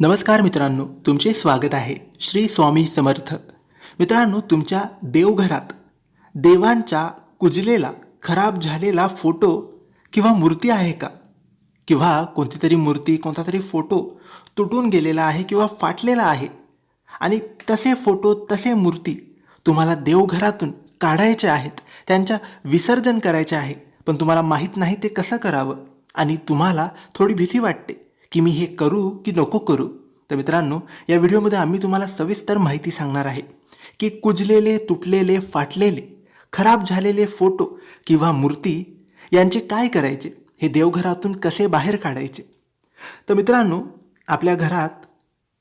नमस्कार मित्रांनो तुमचे स्वागत आहे श्री स्वामी समर्थ. मित्रांनो तुमच्या देवघरात देवांच्या कुजलेला खराब झालेला फोटो किंवा मूर्ती आहे का? किंवा कोणती तरी मूर्ती कोणता तरी फोटो तुटून गेलेला आहे किंवा फाटलेला आहे? आणि तसे फोटो तसे मूर्ती तुम्हाला देवघरातून काढायचे आहेत त्यांच्या विसर्जन करायचे आहे पण तुम्हाला माहीत नाही ते कसं करावं? आणि तुम्हाला थोडी भीती वाटते. की मी हे करू की नको करू? तर मित्रांनो या व्हिडिओमध्ये आम्ही तुम्हाला सविस्तर माहिती सांगणार आहे की कुजलेले तुटलेले फाटलेले खराब झालेले फोटो किंवा मूर्ती यांचे काय करायचे? हे देवघरातून कसे बाहेर काढायचे? तर मित्रांनो आपल्या घरात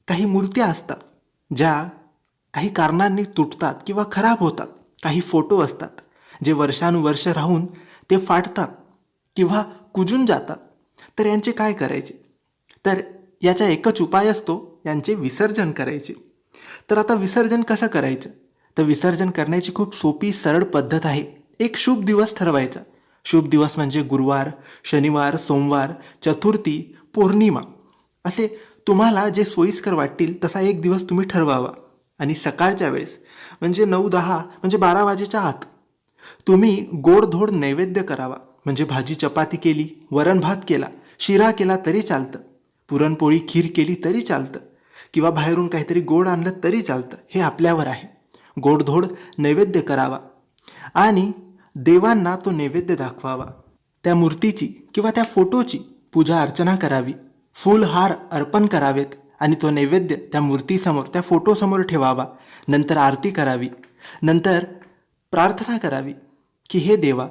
काही मूर्त्या असतात ज्या काही कारणांनी तुटतात किंवा खराब होतात. काही फोटो असतात जे वर्षानुवर्ष राहून ते फाटतात किंवा कुजून जातात. तर यांचे काय करायचे? तर याचा एकच उपाय असतो यांचे विसर्जन करायचे. तर आता विसर्जन कसं करायचं? तर विसर्जन करण्याची खूप सोपी सरळ पद्धत आहे. एक शुभ दिवस ठरवायचा. शुभ दिवस म्हणजे गुरुवार शनिवार सोमवार चतुर्थी पौर्णिमा. असे तुम्हाला जे सोयीस्कर वाटतील तसा एक दिवस तुम्ही ठरवावा. आणि सकाळच्या वेळेस म्हणजे नऊ दहा म्हणजे बारा वाजेच्या आत तुम्ही गोडधोड नैवेद्य करावा. म्हणजे भाजी चपाती केली वरण भात केला शिरा केला तरी चालतं. पुरणपोळी खीर केली तरी चालतं. किंवा बाहेरून काहीतरी गोड आणलं तरी चालतं. हे आपल्यावर आहे. गोडधोड नैवेद्य करावा. आणि देवांना तो नैवेद्य दाखवावा. त्या मूर्तीची किंवा त्या फोटोची पूजा अर्चना करावी. फुलहार अर्पण करावेत आणि तो नैवेद्य त्या मूर्तीसमोर त्या फोटोसमोर ठेवावा. नंतर आरती करावी. नंतर प्रार्थना करावी की हे देवा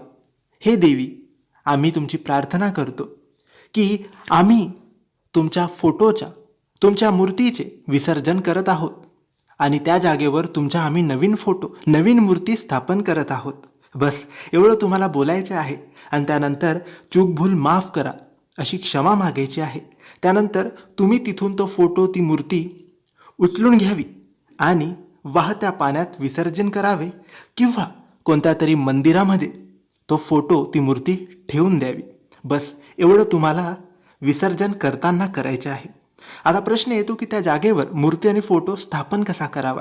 हे देवी आम्ही तुमची प्रार्थना करतो की आम्ही तुमच्या फोटोच्या तुमच्या मूर्तीचे विसर्जन करत आहोत. आणि त्या जागेवर तुमच्या आम्ही नवीन फोटो नवीन मूर्ती स्थापन करत आहोत. बस एवढं तुम्हाला बोलायचे आहे. आणि त्यानंतर चूकभूल माफ करा अशी क्षमा मागायची आहे. त्यानंतर तुम्ही तिथून तो फोटो ती मूर्ती उचलून घ्यावी आणि वाहत्या पाण्यात विसर्जन करावे किंवा कोणत्या तरी मंदिरामध्ये तो फोटो ती मूर्ती ठेवून द्यावी. बस एवढं तुम्हाला विसर्जन करताना करायचे आहे. आता प्रश्न येतो की त्या जागेवर मूर्ती आणि फोटो स्थापन कसा करावा?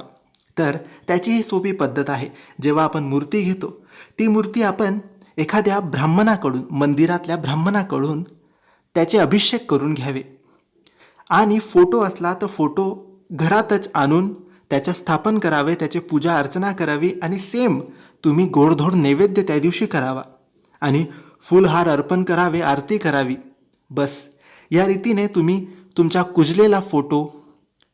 तर त्याची ही सोपी पद्धत आहे. जेव्हा आपण मूर्ती घेतो ती मूर्ती आपण एखाद्या ब्राह्मणाकडून मंदिरातल्या ब्राह्मणाकडून त्याचे अभिषेक करून घ्यावे. आणि फोटो असला तर फोटो घरातच आणून त्याचं स्थापन करावे त्याची पूजा अर्चना करावी आणि सेम तुम्ही गोडधोड नैवेद्य त्या दिवशी करावा. आणि फुलहार अर्पण करावे आरती करावी. बस. या रीतीने तुम्ही तुमचा कुजलेला फोटो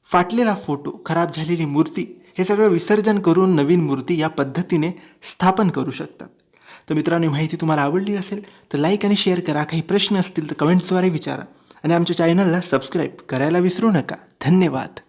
फाटलेला फोटो खराब झालेली मूर्ती हे सगळं विसर्जन करून नवीन मूर्ती या पद्धतीने स्थापन करू शकतात. तर मित्रांनो माहिती तुम्हाला आवडली असेल तर लाईक आणि शेअर करा. काही प्रश्न असतील तर कमेंट्सद्वारे विचारा. आणि आमच्या चॅनलला सबस्क्राईब करायला विसरू नका. धन्यवाद.